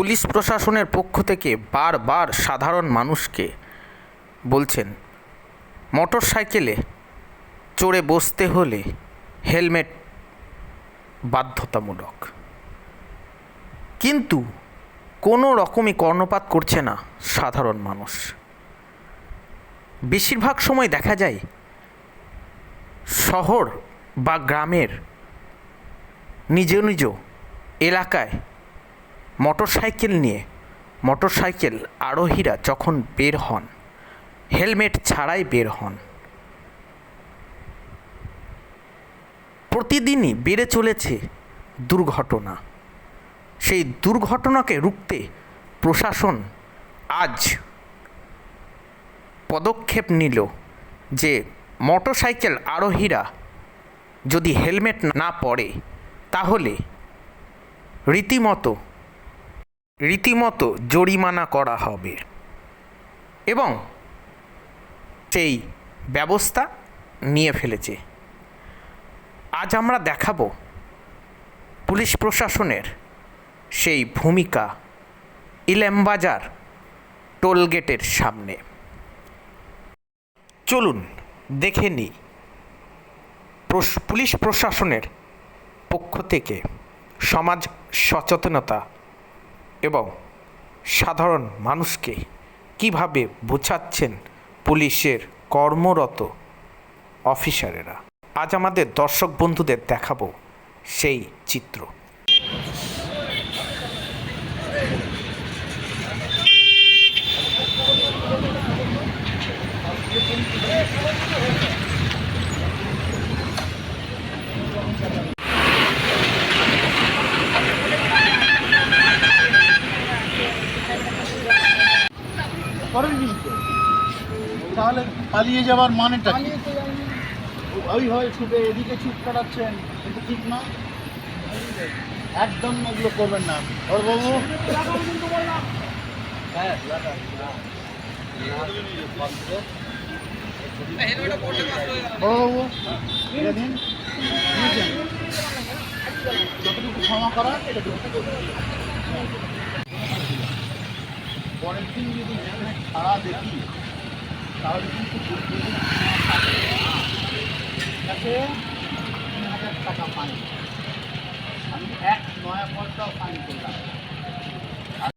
Police প্রশাসনের পক্ষ থেকে বারবার সাধারণ মানুষকে বলছেন মোটর সাইকেলে চড়ে বসতে হলে হেলমেট বাধ্যতামূলক। কিন্তু কোনো রকমই কর্ণপাত করছে না সাধারণ মানুষ। বেশিরভাগ সময় দেখা যায় শহর বা গ্রামের নিজ নিজ এলাকায় মোটরসাইকেল নিয়ে। মোটরসাইকেল আরোহীরা যখন বের হন, হেলমেট ছাড়াই বের হন। প্রতিদিনই বেড়ে চলেছে দুর্ঘটনা। সেই দুর্ঘটনাকে রুখতে প্রশাসন আজ পদক্ষেপ নিল যে, মোটরসাইকেল আরোহীরা যদি হেলমেট না পরে, তাহলে রীতিমতো রীতিমতো জরিমানা করা হবে। এবং সেই ব্যবস্থা নিয়ে ফেলেছে। আজ আমরা দেখাবো পুলিশ প্রশাসনের সেই ভূমিকা ইলেমবাজার টোলগেটের সামনে। চলুন দেখে নিই পুলিশ প্রশাসনের পক্ষ থেকে সমাজ সচেতনতা এবং সাধারণ মানুষকে কীভাবে বোঝাচ্ছেন পুলিশের কর্মরত অফিসারেরা? আজ আমাদের দর্শক বন্ধুদের দেখাবো সেই চিত্র। তাহলে পালিয়ে যাওয়ার মানেটা কি? ওই হয় ছুটে এদিকে ছুট কাটাচ্ছেন কিন্তু ঠিক না। একদম এগুলো করবেন না ওর বাবু? বাবু এটা দিন যতটুকু ক্ষমা করা এটা পরের দিন যদি হেলমেট দেখি তাহলে কিন্তু কাছে তিন হাজার টাকা ফাইন আমি এক নয়া পয়সাও ফাইন করলাম।